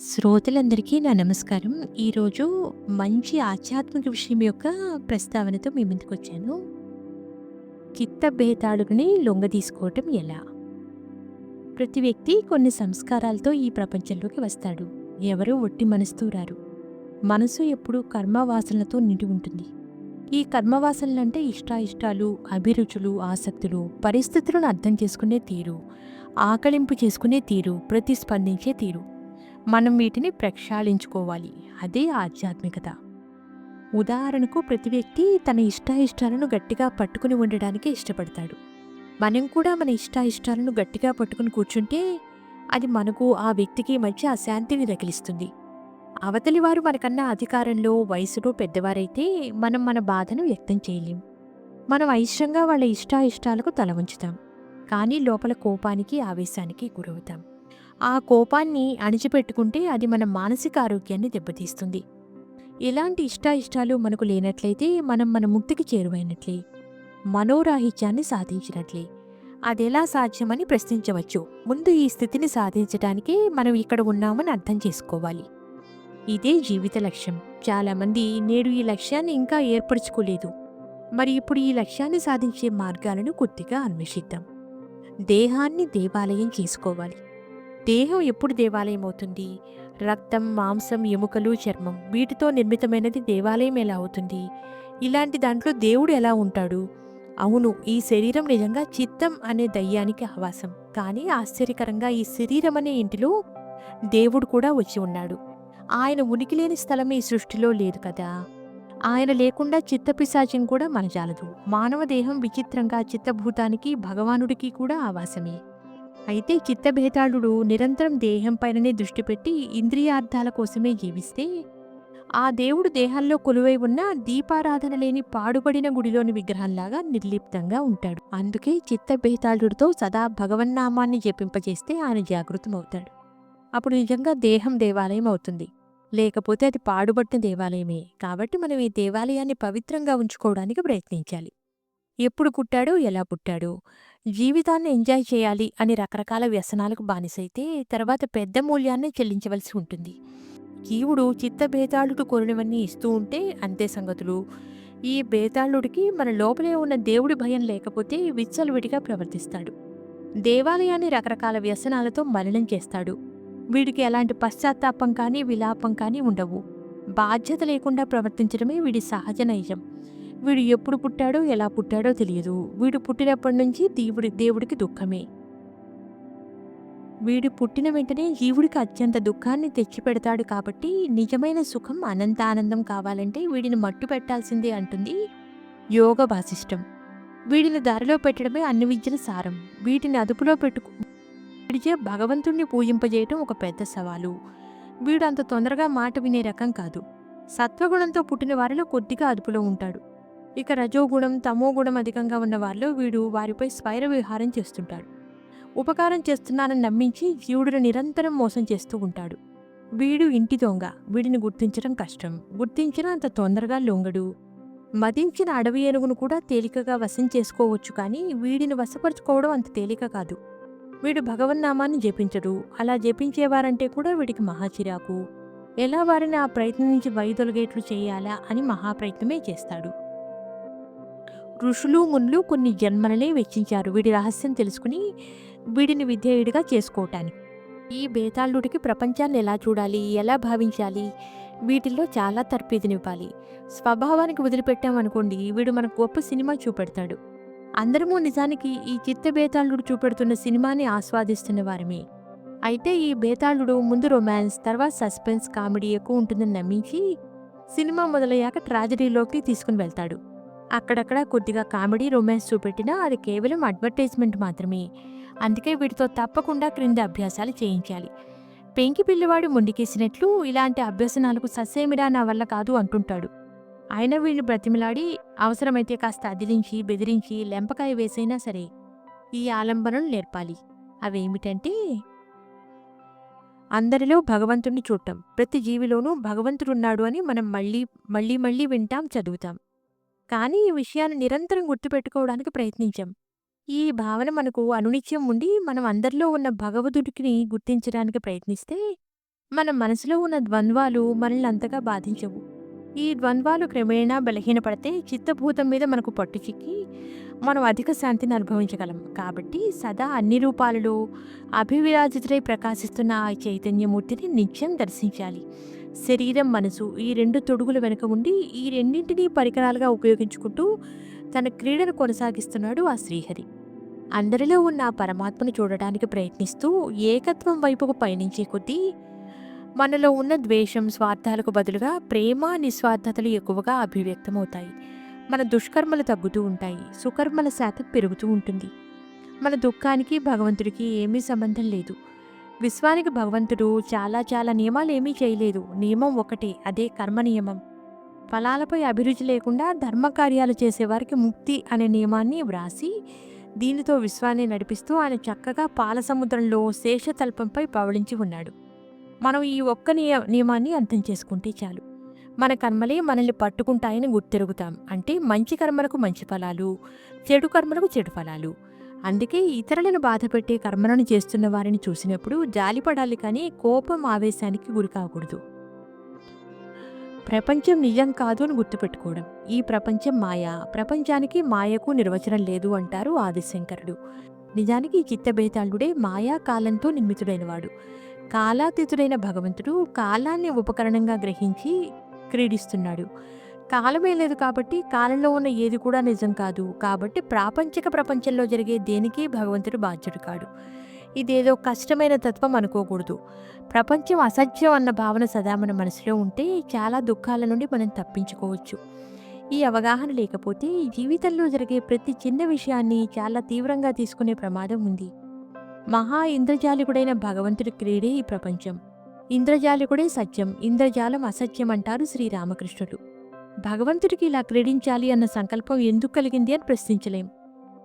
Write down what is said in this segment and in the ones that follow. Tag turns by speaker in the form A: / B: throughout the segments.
A: శ్రోతలందరికీ నా నమస్కారం. ఈరోజు మంచి ఆధ్యాత్మిక విషయం యొక్క ప్రస్తావనతో మీ ముందుకొచ్చాను. లొంగ లొంగదీసుకోవటం ఎలా? ప్రతి వ్యక్తి కొన్ని సంస్కారాలతో ఈ ప్రపంచంలోకి వస్తాడు. ఎవరూ ఒట్టి మనసుతో రారు. మనసు ఎప్పుడూ కర్మవాసనలతో నిండి ఉంటుంది. ఈ కర్మవాసనలంటే ఇష్టాయిష్టాలు, అభిరుచులు, ఆసక్తులు, పరిస్థితులను అర్థం చేసుకునే తీరు, ఆకళింపు చేసుకునే తీరు, ప్రతిస్పందించే తీరు. మనం వీటిని ప్రక్షాళించుకోవాలి. అదే ఆధ్యాత్మికత. ఉదాహరణకు ప్రతి వ్యక్తి తన ఇష్టాయిష్టాలను గట్టిగా పట్టుకుని ఉండడానికి ఇష్టపడతాడు. మనం కూడా మన ఇష్టాయిష్టాలను గట్టిగా పట్టుకుని కూర్చుంటే అది మనకు ఆ వ్యక్తికి మధ్య అశాంతిని రగిలిస్తుంది. అవతలి వారు మనకన్నా అధికారంలో, వయసులో పెద్దవారైతే మనం మన బాధను వ్యక్తం చేయలేం. మనం అయిష్టంగా వాళ్ళ ఇష్టాయిష్టాలకు తల ఉంచుతాం కానీ లోపల కోపానికి, ఆవేశానికి గురవుతాం. ఆ కోపాన్ని అణిచిపెట్టుకుంటే అది మన మానసిక ఆరోగ్యాన్ని దెబ్బతీస్తుంది. ఇలాంటి ఇష్టాయిష్టాలు మనకు లేనట్లయితే మనం మన ముక్తికి చేరువైనట్లే. మనోరాహిత్యాన్ని సాధించినట్లే. అదెలా సాధ్యమని ప్రశ్నించవచ్చు. ముందు ఈ స్థితిని సాధించడానికే మనం ఇక్కడ ఉన్నామని అర్థం చేసుకోవాలి. ఇదే జీవిత లక్ష్యం. చాలామంది నేడు ఈ లక్ష్యాన్ని ఇంకా ఏర్పరచుకోలేదు. మరి ఇప్పుడు ఈ లక్ష్యాన్ని సాధించే మార్గాలను కొద్దిగా అన్వేషిద్దాం. దేహాన్ని దేవాలయం చేసుకోవాలి. దేహం ఎప్పుడు దేవాలయం అవుతుంది? రక్తం, మాంసం, ఎముకలు, చర్మం వీటితో నిర్మితమైనది దేవాలయం ఎలా అవుతుంది? ఇలాంటి దాంట్లో దేవుడు ఎలా ఉంటాడు? అవును ఈ శరీరం నిజంగా చిత్తం అనే దయ్యానికి ఆవాసం. కానీ ఆశ్చర్యకరంగా ఈ శరీరం అనే ఇంటిలో దేవుడు కూడా వచ్చి ఉన్నాడు. ఆయన ఉనికి లేని స్థలం ఈ సృష్టిలో లేదు కదా! ఆయన లేకుండా చిత్తపిశాచం కూడా మనజాలదు. మానవ దేహం విచిత్రంగా చిత్తభూతానికి, భగవానుడికి కూడా ఆవాసమే. అయితే చిత్తభేతాళుడు నిరంతరం దేహం పైననే దృష్టి పెట్టి ఇంద్రియార్థాల కోసమే జీవిస్తే ఆ దేవుడు దేహంలో కొలువై ఉన్న దీపారాధన లేని పాడుబడిన గుడిలోని విగ్రహంలాగా నిర్లిప్తంగా ఉంటాడు. అందుకే చిత్తభేతాళుడితో సదా భగవన్నామాన్ని జపింపజేస్తే ఆయన జాగృతమవుతాడు. అప్పుడు నిజంగా దేహం దేవాలయం అవుతుంది. లేకపోతే అది పాడుబట్టిన దేవాలయమే. కాబట్టి మనం ఈ దేవాలయాన్ని పవిత్రంగా ఉంచుకోవడానికి ప్రయత్నించాలి. ఎప్పుడు పుట్టాడు ఎలా పుట్టాడో, జీవితాన్ని ఎంజాయ్ చేయాలి అని రకరకాల వ్యసనాలకు బానిసైతే తర్వాత పెద్ద మూల్యాన్ని చెల్లించవలసి ఉంటుంది. జీవుడు చిత్తభేతాళుడు కోరినవన్నీ ఇస్తూ ఉంటే అంతే సంగతులు. ఈ బేతాళుడికి మన లోపలే ఉన్న దేవుడి భయం లేకపోతే విచ్చలవిడిగా ప్రవర్తిస్తాడు. దేవాలయాన్ని రకరకాల వ్యసనాలతో మలినం చేస్తాడు. వీడికి ఎలాంటి పశ్చాత్తాపం కానీ, విలాపం కానీ ఉండవు. బాధ్యత లేకుండా ప్రవర్తించడమే వీడి సహజ నైజం. వీడు ఎప్పుడు పుట్టాడో, ఎలా పుట్టాడో తెలియదు. వీడు పుట్టినప్పటి నుంచి దేవుడి దేవుడికి దుఃఖమే. వీడు పుట్టిన వెంటనే జీవుడికి అత్యంత దుఃఖాన్ని తెచ్చిపెడతాడు కాబట్టి నిజమైన సుఖం అనంతానందం కావాలంటే వీడిని మట్టు పెట్టాల్సిందే అంటుంది యోగ వాసిష్టం. వీడిని దారిలో పెట్టడమే అన్ని విద్యల సారం. వీటిని అదుపులో పెట్టుకు వీడిచే భగవంతుణ్ణి పూజింపజేయటం ఒక పెద్ద సవాలు. వీడు అంత తొందరగా మాట వినే రకం కాదు. సత్వగుణంతో పుట్టిన వారిలో కొద్దిగా అదుపులో ఉంటాడు. ఇక రజోగుణం, తమోగుణం అధికంగా ఉన్న వారిలో వీడు వారిపై స్వైర విహారం చేస్తుంటాడు. ఉపకారం చేస్తున్నానని నమ్మించి జీవుడిని నిరంతరం మోసం చేస్తూ ఉంటాడు. వీడు ఇంటి దొంగ. వీడిని గుర్తించడం కష్టం. గుర్తించిన అంత తొందరగా లొంగడు. మదించిన అడవి ఏనుగును కూడా తేలికగా వశం చేసుకోవచ్చు కానీ వీడిని వశపరుచుకోవడం అంత తేలిక కాదు. వీడు భగవన్నామాన్ని జపించడు. అలా జపించేవారంటే కూడా వీడికి మహా చిరాకు. ఎలా వారిని ఆ ప్రయత్నం నుంచి వైదొలగేట్లు చేయాలా అని మహాప్రయత్నమే చేస్తాడు. ఋషులు, మునులు కొన్ని జన్మలనే వెచ్చించారు వీడి రహస్యం తెలుసుకుని వీడిని విధేయుడిగా చేసుకోవటానికి. ఈ బేతాళుడికి ప్రపంచాన్ని ఎలా చూడాలి, ఎలా భావించాలి వీటిల్లో చాలా తర్ఫీదునివ్వాలి. స్వభావానికి వదిలిపెట్టామనుకోండి వీడు మనకు గొప్ప సినిమా చూపెడతాడు. అందరము నిజానికి ఈ చిత్త బేతాళుడు చూపెడుతున్న సినిమాని ఆస్వాదిస్తున్న వారమే. అయితే ఈ బేతాళుడు ముందు రొమాన్స్, తర్వాత సస్పెన్స్, కామెడీ ఎక్కువ ఉంటుందని నమ్మించి సినిమా మొదలయ్యాక ట్రాజడీలోకి తీసుకుని వెళ్తాడు. అక్కడక్కడ కొద్దిగా కామెడీ, రొమాన్స్ చూపెట్టినా అది కేవలం అడ్వర్టైజ్మెంట్ మాత్రమే. అందుకే వీటితో తప్పకుండా క్రింది అభ్యాసాలు చేయించాలి. పెంకి పిల్లవాడు ముందుకేసినట్లు ఇలాంటి అభ్యసనాలకు ససేమిరా నా వల్ల కాదు అంటుంటాడు. అయినా వీళ్ళు బ్రతిమిలాడి అవసరమైతే కాస్త అదిలించి, బెదిరించి, లెంపకాయ వేసైనా సరే ఈ ఆలంబనలు నేర్పాలి. అవేమిటంటే అందరిలో భగవంతుణ్ణి చూడటం. ప్రతి జీవిలోనూ భగవంతుడున్నాడు అని మనం మళ్ళీ, మళ్ళీ మళ్ళీ వింటాం, చదువుతాం. కానీ ఈ విషయాన్ని నిరంతరం గుర్తుపెట్టుకోవడానికి ప్రయత్నించాం. ఈ భావన మనకు అనునిత్యం ఉండి మనం అందరిలో ఉన్న భగవదుడికిని గుర్తించడానికి ప్రయత్నిస్తే మన మనసులో ఉన్న ద్వంద్వాలు మనల్ని అంతగా బాధించవు. ఈ ద్వంద్వాలు క్రమేణా బలహీనపడితే చిత్తభూతం మీద మనకు పట్టు చిక్కి మనం అధిక శాంతిని అనుభవించగలం. కాబట్టి సదా అన్ని రూపాలలో అభివిరాజితులై ప్రకాశిస్తున్న ఆ చైతన్యమూర్తిని నిత్యం దర్శించాలి. శరీరం మనసు ఈ రెండు తొడుగుల వెనుక ఉండి ఈ రెండింటినీ పరికరాలుగా ఉపయోగించుకుంటూ తన క్రీడను కొనసాగిస్తున్నాడు ఆ శ్రీహరి. అందరిలో ఉన్న ఆ పరమాత్మను చూడడానికి ప్రయత్నిస్తూ ఏకత్వం వైపుకు పయనించే కొద్దీ మనలో ఉన్న ద్వేషం స్వార్థాలకు బదులుగా ప్రేమ నిస్వార్థతలు ఎక్కువగా అభివ్యక్తమవుతాయి. మన దుష్కర్మలు తగ్గుతూ ఉంటాయి సుకర్మల శాతం పెరుగుతూ ఉంటుంది. మన దుఃఖానికి భగవంతుడికి ఏమీ సంబంధం లేదు. విశ్వానికి భగవంతుడు చాలా చాలా నియమాలు ఏమీ చేయలేదు. నియమం ఒకటే అదే కర్మ నియమం. ఫలాలపై అభిరుచి లేకుండా ధర్మకార్యాలు చేసేవారికి ముక్తి అనే నియమాన్ని వ్రాసి దీనితో విశ్వాన్ని నడిపిస్తూ ఆయన చక్కగా పాల సముద్రంలో శేషతల్పంపై పవళించి ఉన్నాడు. మనం ఈ ఒక్క నియ నియమాన్ని అర్థం చేసుకుంటే చాలు. మన కర్మలే మనల్ని పట్టుకుంటాయని గుర్తెరుగుతాం. అంటే మంచి కర్మలకు మంచి ఫలాలు చెడు కర్మలకు చెడు ఫలాలు. అందుకే ఇతరులను బాధపెట్టే కర్మలను చేస్తున్న వారిని చూసినప్పుడు జాలిపడాలి కానీ కోపం ఆవేశానికి గురి కాకూడదు. ప్రపంచం నిజం కాదు అని గుర్తుపెట్టుకోవడం. ఈ ప్రపంచం మాయ. ప్రపంచానికి మాయకు నిర్వచనం లేదు అంటారు ఆదిశంకరుడు. నిజానికి చిత్తబేతాళుడే మాయా కాలంతో నిర్మితుడైనవాడు. కాలాతీతుడైన భగవంతుడు కాలాన్ని ఉపకరణంగా గ్రహించి క్రీడిస్తున్నాడు. కాలమే లేదు కాబట్టి కాలంలో ఉన్న ఏది కూడా నిజం కాదు. కాబట్టి ప్రాపంచిక ప్రపంచంలో జరిగే దేనికి భగవంతుడు బాధ్యుడు కాడు. ఇదేదో కష్టమైన తత్వం అనుకోకూడదు. ప్రపంచం అసత్యం అన్న భావన సదా మన మనసులో ఉంటే చాలా దుఃఖాల నుండి మనం తప్పించుకోవచ్చు. ఈ అవగాహన లేకపోతే జీవితంలో జరిగే ప్రతి చిన్న విషయాన్ని చాలా తీవ్రంగా తీసుకునే ప్రమాదం ఉంది. మహా ఇంద్రజాలికుడైన భగవంతుడి క్రీడే ఈ ప్రపంచం. ఇంద్రజాలికుడే సత్యం. ఇంద్రజాలం అసత్యం అంటారు శ్రీరామకృష్ణుడు భగవంతుడికి ఇలా క్రీడించాలి అన్న సంకల్పం ఎందుకు కలిగింది అని ప్రశ్నించలేం.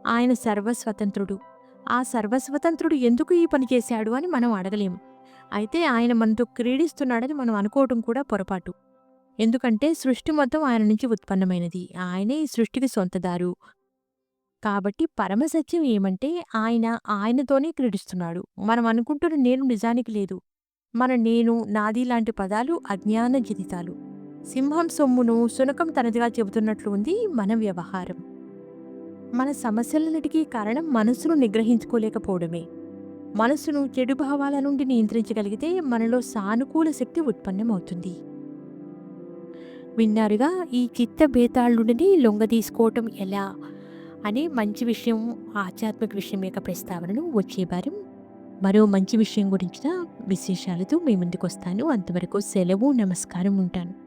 A: ఆయన సర్వస్వతంత్రుడు. ఆ సర్వస్వతంత్రుడు ఎందుకు ఈ పని చేశాడు అని మనం అడగలేం. అయితే ఆయన మనతో క్రీడిస్తున్నాడని మనం అనుకోవటం కూడా పొరపాటు. ఎందుకంటే సృష్టి మొత్తం ఆయన నుంచి ఉత్పన్నమైనది. ఆయనే ఈ సృష్టికి సొంతదారు. కాబట్టి పరమసత్యం ఏమంటే ఆయన ఆయనతోనే క్రీడిస్తున్నాడు. మనం అనుకుంటున్న నేను నిజానికి లేదు. మన నేను నాది లాంటి పదాలు అజ్ఞాన జిదితాలు సింహం సొమ్మును శునకం తనదిగా చెబుతున్నట్లు ఉంది మన వ్యవహారం. మన సమస్యలన్నిటికీ కారణం మనసును నిగ్రహించుకోలేకపోవడమే. మనసును చెడు భావాల నుండి నియంత్రించగలిగితే మనలో సానుకూల శక్తి ఉత్పన్నమవుతుంది. విన్నారుగా ఈ చిత్త బేతాళుడిని లొంగ తీసుకోవటం ఎలా? అనే మంచి విషయం ఆధ్యాత్మిక విషయం యొక్క ప్రస్తావనను వచ్చే వారం మరో మంచి విషయం గురించిన విశేషాలతో మీ ముందుకు వస్తాను అంతవరకు సెలవు నమస్కారం ఉంటాను.